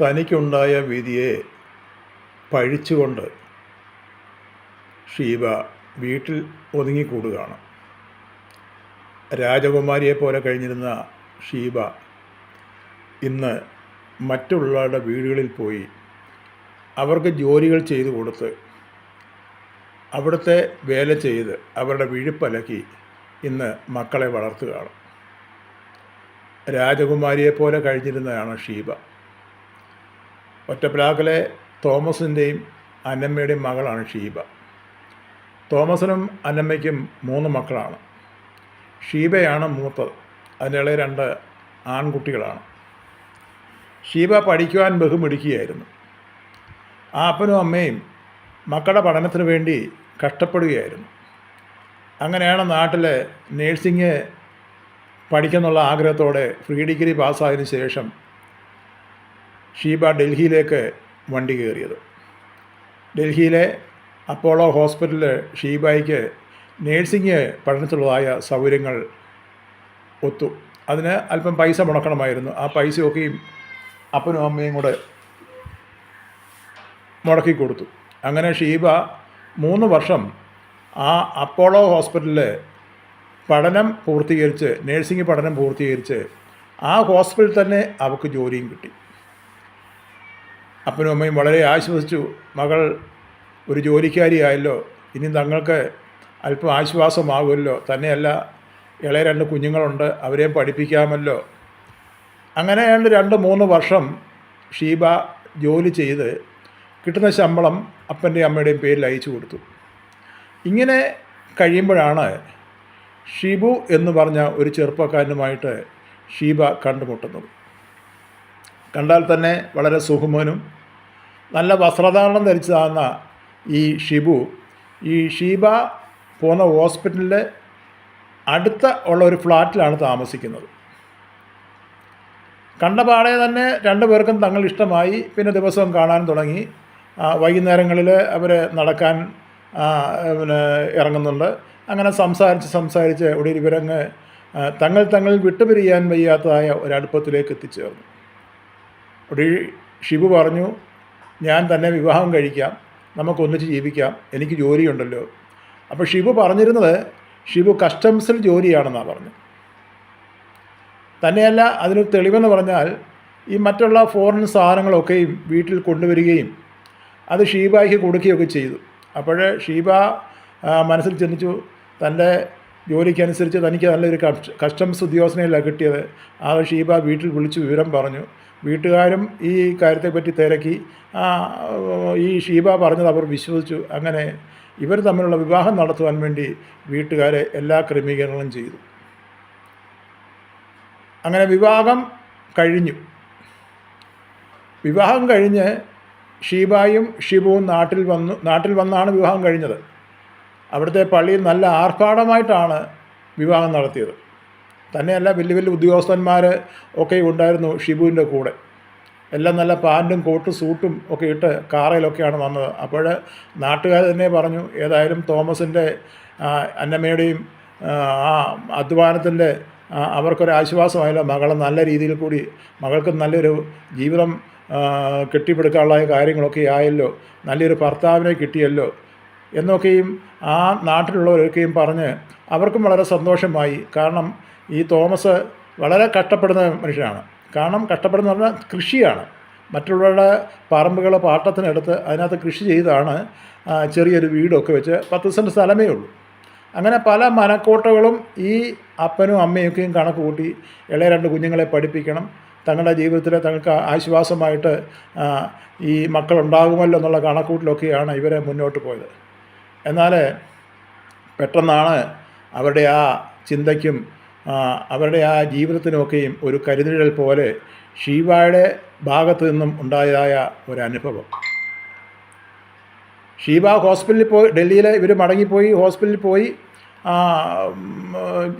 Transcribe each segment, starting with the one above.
തനിക്കുണ്ടായ വിധിയെ പഴിച്ചുകൊണ്ട് ഷീബ വീട്ടിൽ ഒതുങ്ങിക്കൂടുകയാണ്. രാജകുമാരിയെ പോലെ കഴിഞ്ഞിരുന്ന ഷീബ ഇന്ന് മറ്റുള്ളവരുടെ വീടുകളിൽ പോയി അവർക്ക് ജോലികൾ ചെയ്തു കൊടുത്ത് അവിടുത്തെ വേല ചെയ്ത് അവരുടെ വിഴുപ്പലക്കി ഇന്ന് മക്കളെ വളർത്തുകയാണ്. രാജകുമാരിയെ പോലെ കഴിഞ്ഞിരുന്നതാണ് ഷീബ. ഒറ്റപ്ലാക്കിലെ തോമസിന്റെയും അന്നമ്മയുടെയും മകളാണ് ഷീബ. തോമസിനും അന്നമ്മയ്ക്കും മൂന്ന് മക്കളാണ്. ഷീബയാണ് മൂത്തത്. അതിനിടെ രണ്ട് ആൺകുട്ടികളാണ്. ഷീബ പഠിക്കുവാൻ ബഹുമിടിക്കുകയായിരുന്നു ആ അപ്പനും അമ്മയും മക്കളുടെ പഠനത്തിന് വേണ്ടി കഷ്ടപ്പെടുകയായിരുന്നു. അങ്ങനെയാണ് നാട്ടിലെ നേഴ്സിംഗ് പഠിക്കുന്നുള്ള ആഗ്രഹത്തോടെ ഫ്രീ ഡിഗ്രി പാസ്സായതിനു ശേഷം ഷീബ ഡൽഹിയിലേക്ക് വണ്ടി കയറിയത്. ഡൽഹിയിലെ അപ്പോളോ ഹോസ്പിറ്റലിൽ ഷീബായിക്ക് നേഴ്സിംഗ് പഠനത്തിലുള്ളതായ സൗകര്യങ്ങൾ ഒത്തു. അതിന് അല്പം പൈസ മുടക്കണമായിരുന്നു. ആ പൈസയൊക്കെയും അപ്പനും അമ്മയും കൂടെ മുടക്കി കൊടുത്തു അങ്ങനെ ഷീബ മൂന്ന് വർഷം ആ അപ്പോളോ ഹോസ്പിറ്റലിൽ പഠനം പൂർത്തീകരിച്ച് നേഴ്സിംഗ് പഠനം പൂർത്തീകരിച്ച് ആ ഹോസ്പിറ്റലിൽ തന്നെ അവൾക്ക് ജോലിയും കിട്ടി. അപ്പനും അമ്മയും വളരെ ആശ്വസിച്ചു. മകൾ ഒരു ജോലിക്കാരിയായല്ലോ. ഇനി തങ്ങൾക്ക് അല്പം ആശ്വാസമാകുമല്ലോ തന്നെയല്ല ഇളയ രണ്ട് കുഞ്ഞുങ്ങളുണ്ട് അവരെയും പഠിപ്പിക്കാമല്ലോ. അങ്ങനെ ഏതാണ്ട് രണ്ട് മൂന്ന് വർഷം ഷീബ ജോലി ചെയ്ത് കിട്ടുന്ന ശമ്പളം അപ്പന്റെയും അമ്മയുടെയും പേരിൽ അയച്ചു കൊടുത്തു. ഇങ്ങനെ കഴിയുമ്പോഴാണ് ഷിബു എന്ന് പറഞ്ഞ ഒരു ചെറുപ്പക്കാരനുമായിട്ട് ഷീബ കണ്ടുമുട്ടുന്നത്. കണ്ടാൽ തന്നെ വളരെ സുഹുമനും നല്ല വസ്ത്രധാരണം ധരിച്ചതാകുന്ന ഈ ഷിബു ഈ ഷീബ പോകുന്ന ഹോസ്പിറ്റലിന്റെ അടുത്ത ഉള്ള ഒരു ഫ്ലാറ്റിലാണ് താമസിക്കുന്നത്. കണ്ടപാടെ തന്നെ രണ്ടു പേർക്കും തങ്ങൾ ഇഷ്ടമായി. പിന്നെ ദിവസവും കാണാൻ തുടങ്ങി. വൈകുന്നേരങ്ങളിൽ അവർ നടക്കാൻ പിന്നെ ഇറങ്ങുന്നുണ്ട്. അങ്ങനെ സംസാരിച്ച് സംസാരിച്ച് ഒടുവിൽ ഇവരങ്ങ് തങ്ങൾ തങ്ങൾ വിട്ടുപിരിയാൻ വയ്യാത്തതായ ഒരടുപ്പത്തിലേക്ക് എത്തിച്ചേർന്നു. ഒടുവിൽ ഷിബു പറഞ്ഞു ഞാൻ തന്നെ വിവാഹം കഴിക്കാം നമുക്കൊന്നിച്ച് ജീവിക്കാം എനിക്ക് ജോലിയുണ്ടല്ലോ. അപ്പോൾ ഷിബു പറഞ്ഞിരുന്നത് ഷിബു കസ്റ്റംസിൽ ജോലിയാണെന്നാണ് പറഞ്ഞു. തന്നെയല്ല അതിന് തെളിവെന്ന് പറഞ്ഞാൽ ഈ മറ്റുള്ള ഫോറിൻ സാധനങ്ങളൊക്കെയും വീട്ടിൽ കൊണ്ടുവരികയും അത് ഷീബായ്ക്ക് കൊടുക്കുകയൊക്കെ ചെയ്തു. അപ്പോൾ ഷീബ മനസ്സിൽ ചിന്തിച്ചു തന്റെ ജോലിക്കനുസരിച്ച് തനിക്ക് നല്ലൊരു കസ്റ്റ- കസ്റ്റംസ് ഉദ്യോഗസ്ഥനെയല്ല കിട്ടിയത്. ആ ഷീബ വീട്ടിൽ വിളിച്ച് വിവരം പറഞ്ഞു. വീട്ടുകാരും ഈ കാര്യത്തെപ്പറ്റി തിരക്കി. ഈ ഷീബ പറഞ്ഞത് അവർ വിശ്വസിച്ചു. അങ്ങനെ ഇവർ തമ്മിലുള്ള വിവാഹം നടത്തുവാൻ വേണ്ടി വീട്ടുകാരെ എല്ലാ ക്രമീകരണങ്ങളും ചെയ്തു. അങ്ങനെ വിവാഹം കഴിഞ്ഞു. വിവാഹം കഴിഞ്ഞ് ഷീബായും ഷിബുവും നാട്ടിൽ വന്നു. നാട്ടിൽ വന്നാണ് വിവാഹം കഴിഞ്ഞത്. അവിടുത്തെ പള്ളിയിൽ നല്ല ആർഭാടമായിട്ടാണ് വിവാഹം നടത്തിയത്. തന്നെയല്ല വലിയ വലിയ ഉദ്യോഗസ്ഥന്മാർ ഒക്കെ ഉണ്ടായിരുന്നു ഷിബുവിന്റെ കൂടെ. എല്ലാം നല്ല പാന്റും കോട്ടും സൂട്ടും ഒക്കെ ഇട്ട് കാറയിലൊക്കെയാണ് വന്നത്. അപ്പോൾ നാട്ടുകാർ തന്നെ പറഞ്ഞു ഏതായാലും തോമസിന്റെ അന്നമ്മയുടെയും ആ, അധ്വാനത്തിന്റെ അവർക്കൊരു ആശ്വാസമായല്ലോ മകളെ നല്ല രീതിയിൽ കൂടി മകൾക്ക് നല്ലൊരു ജീവിതം കെട്ടിപ്പടുക്കാനുള്ള കാര്യങ്ങളൊക്കെ ആയല്ലോ നല്ലൊരു ഭർത്താവിനെ കിട്ടിയല്ലോ എന്നൊക്കെയും ആ നാട്ടിലുള്ളവരൊക്കെയും പറഞ്ഞ് അവർക്കും വളരെ സന്തോഷമായി. കാരണം ഈ തോമസ് വളരെ കഷ്ടപ്പെടുന്ന മനുഷ്യനാണ്. കാരണം കഷ്ടപ്പെടുന്ന പറഞ്ഞാൽ കൃഷിയാണ്. മറ്റുള്ളവരുടെ പറമ്പുകൾ പാട്ടത്തിനെടുത്ത് അതിനകത്ത് കൃഷി ചെയ്താണ് ചെറിയൊരു വീടൊക്കെ വെച്ച് പത്ത് സെന്റ് സ്ഥലമേ ഉള്ളൂ. അങ്ങനെ പല മനക്കോട്ടകളും ഈ അപ്പനും അമ്മയൊക്കെയും കണക്ക് കൂട്ടി ഇളയ രണ്ട് കുഞ്ഞുങ്ങളെ പഠിപ്പിക്കണം. തങ്ങളുടെ ജീവിതത്തിൽ തങ്ങൾക്ക് ആശ്വാസമായിട്ട് ഈ മക്കളുണ്ടാകുമല്ലോ എന്നുള്ള കണക്കൂട്ടിലൊക്കെയാണ് ഇവരെ മുന്നോട്ട് പോയത്. എന്നാൽ പെട്ടെന്നാണ് അവരുടെ ആ ചിന്തയ്ക്കും അവരുടെ ആ ജീവിതത്തിനൊക്കെയും ഒരു കരുതിഴൽ പോലെ ഷീബയുടെ ഭാഗത്തു നിന്നും ഉണ്ടായതായ ഒരു അനുഭവം ഷീബ ഹോസ്പിറ്റലിൽ പോയി ഡൽഹിയിൽ ഇവർ മടങ്ങിപ്പോയി ഹോസ്പിറ്റലിൽ പോയി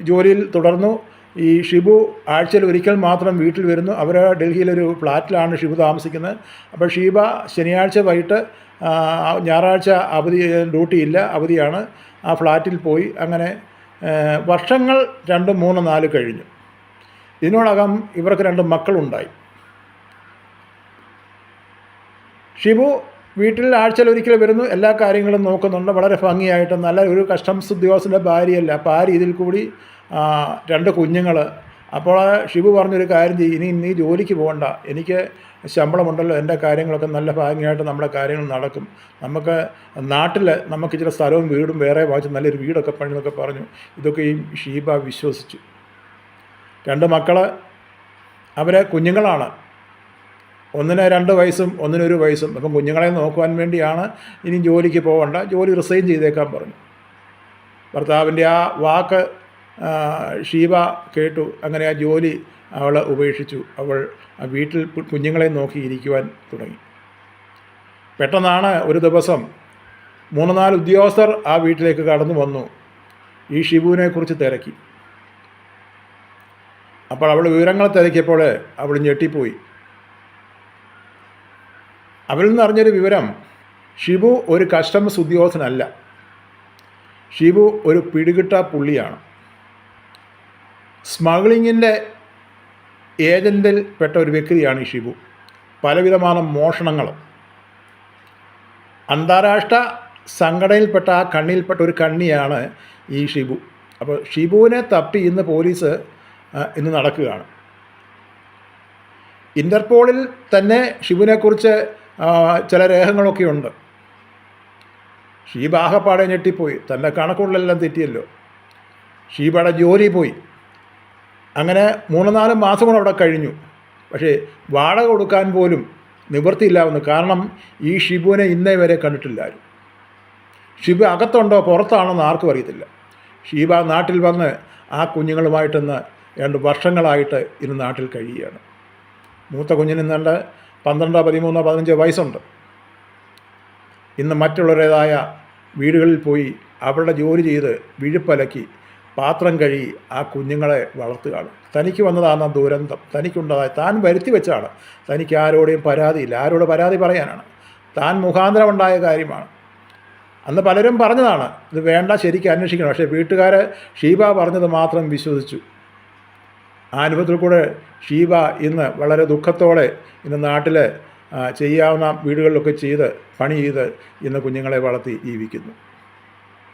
ജോലിയിൽ തുടർന്നു. ഈ ഷിബു ആഴ്ചയിൽ ഒരിക്കൽ മാത്രം വീട്ടിൽ വരുന്നു. അവർ ഡൽഹിയിലൊരു ഫ്ലാറ്റിലാണ് ഷിബു താമസിക്കുന്നത്. അപ്പോൾ ഷീബ ശനിയാഴ്ച വൈകിട്ട് ഞായറാഴ്ച അവധി ഡ്യൂട്ടിയില്ല അവധിയാണ്. ആ ഫ്ലാറ്റിൽ പോയി. അങ്ങനെ വർഷങ്ങൾ രണ്ട് മൂന്ന് നാല് കഴിഞ്ഞു. ഇതിനോടകം ഇവർക്ക് രണ്ട് മക്കളുണ്ടായി. ഷിബു വീട്ടിൽ ആഴ്ചയിൽ ഒരിക്കൽ വരുന്നു. എല്ലാ കാര്യങ്ങളും നോക്കുന്നുണ്ട്. വളരെ ഭംഗിയായിട്ട് നല്ല ഒരു കസ്റ്റംസ് ഉദ്യോഗസ്ഥന്റെ ഭാര്യയല്ല. അപ്പോൾ ആ രീതിയിൽ കൂടി രണ്ട് കുഞ്ഞുങ്ങൾ അപ്പോൾ ഷിബു പറഞ്ഞൊരു കാര്യം ചെയ്യും. ഇനി നീ ജോലിക്ക് പോകണ്ട എനിക്ക് ശമ്പളമുണ്ടല്ലോ എന്റെ കാര്യങ്ങളൊക്കെ നല്ല ഭംഗിയായിട്ട് നമ്മുടെ കാര്യങ്ങൾ നടക്കും. നമുക്ക് നാട്ടിൽ നമുക്ക് ഇച്ചിരി സ്ഥലവും വീടും വേറെ വായിച്ച് നല്ലൊരു വീടൊക്കെ പണിതൊക്കെ പറഞ്ഞു. ഇതൊക്കെ ഈ ഷീബ വിശ്വസിച്ചു. രണ്ട് മക്കൾ അവരെ കുഞ്ഞുങ്ങളാണ്. ഒന്നിന് രണ്ട് വയസ്സും ഒന്നിനൊരു വയസ്സും. അപ്പം കുഞ്ഞുങ്ങളെ നോക്കുവാൻ വേണ്ടിയാണ് ഇനി ജോലിക്ക് പോകണ്ട ജോലി റിസൈൻ ചെയ്തേക്കാൻ പറഞ്ഞു. ഭർത്താവിന്റെ ആ വാക്ക് ഷീബ കേട്ടു. അങ്ങനെ ആ ജോലി അവൾ ഉപേക്ഷിച്ചു. അവൾ ആ വീട്ടിൽ കുഞ്ഞുങ്ങളെ നോക്കി ഇരിക്കുവാൻ തുടങ്ങി. പെട്ടെന്നാണ് ഒരു ദിവസം മൂന്ന് നാല് ഉദ്യോഗസ്ഥർ ആ വീട്ടിലേക്ക് കടന്നു വന്നു. ഈ ഷിബുവിനെക്കുറിച്ച് തിരക്കി. അപ്പോൾ അവൾ വിവരങ്ങൾ തിരക്കിയപ്പോൾ അവൾ ഞെട്ടിപ്പോയി. അവരിൽ നിന്ന് അറിഞ്ഞൊരു വിവരം ഷിബു ഒരു കസ്റ്റംസ് ഉദ്യോഗസ്ഥനല്ല. ഷിബു ഒരു പിടികിട്ട പുള്ളിയാണ്. സ്മഗ്ലിങ്ങിന്റെ ഏജന്റിൽ പെട്ട ഒരു വ്യക്തിയാണ് ഈ ഷിബു. പലവിധമാണ് മോഷണങ്ങൾ അന്താരാഷ്ട്ര സംഘടനയിൽപ്പെട്ട ആ കണ്ണിയിൽപ്പെട്ട ഒരു കണ്ണിയാണ് ഈ ഷിബു. അപ്പോൾ ഷിബുവിനെ തപ്പി ഇന്ന് പോലീസ് ഇന്ന് നടക്കുകയാണ്. ഇന്റർപോളിൽ തന്നെ ഷിബുവിനെക്കുറിച്ച് ചില രേഖകളൊക്കെ ഉണ്ട്. ഷീബ് ആകപ്പാടെ ഞെട്ടിപ്പോയി. തന്റെ കണക്കുകളിലെല്ലാം തെറ്റിയല്ലോ. ഷീബയുടെ ജോലി പോയി. അങ്ങനെ മൂന്ന് നാല് മാസം കൂടെ അവിടെ കഴിഞ്ഞു. പക്ഷേ വാടക കൊടുക്കാൻ പോലും നിവൃത്തിയില്ലാവുന്നു. കാരണം ഈ ഷിബുവിനെ ഇന്നേ വരെ കണ്ടിട്ടില്ല ആരും ഷിബു അകത്തുണ്ടോ പുറത്താണോ എന്ന് ആർക്കും അറിയത്തില്ല. ഷീബ നാട്ടിൽ വന്ന് ആ കുഞ്ഞുങ്ങളുമായിട്ടിന്ന് രണ്ട് വർഷങ്ങളായിട്ട് ഇന്ന് നാട്ടിൽ കഴിയുകയാണ്. മൂത്ത കുഞ്ഞിന് ഇന്നുണ്ട് പന്ത്രണ്ടോ പതിമൂന്നോ പതിനഞ്ചോ വയസ്സുണ്ട്. ഇന്ന് മറ്റുള്ളവരുടേതായ വീടുകളിൽ പോയി അവരുടെ ജോലി ചെയ്ത് വിഴുപ്പലക്കി പാത്രം കഴി ആ കുഞ്ഞുങ്ങളെ വളർത്തുകയാണ്. തനിക്ക് വന്നതാണ് ദുരന്തം. തനിക്കുണ്ടായ താൻ വരുത്തി വെച്ചാണ് തനിക്ക് ആരോടെയും പരാതിയില്ല. ആരോട് പരാതി പറയാനാണ്. താൻ മുഖാന്തരം ഉണ്ടായ കാര്യമാണ്. അന്ന് പലരും പറഞ്ഞതാണ് ഇത് വേണ്ട ശരിക്കും അന്വേഷിക്കണം. പക്ഷേ വീട്ടുകാർ ഷീബ പറഞ്ഞത് മാത്രം വിശ്വസിച്ചു. ആ അനുഭവത്തിൽ കൂടെ ഷീബ ഇന്ന് വളരെ ദുഃഖത്തോടെ ഇന്ന് നാട്ടിൽ ചെയ്യാവുന്ന വീടുകളിലൊക്കെ ചെയ്ത് പണി ചെയ്ത് ഇന്ന് കുഞ്ഞുങ്ങളെ വളർത്തി ജീവിക്കുന്നു.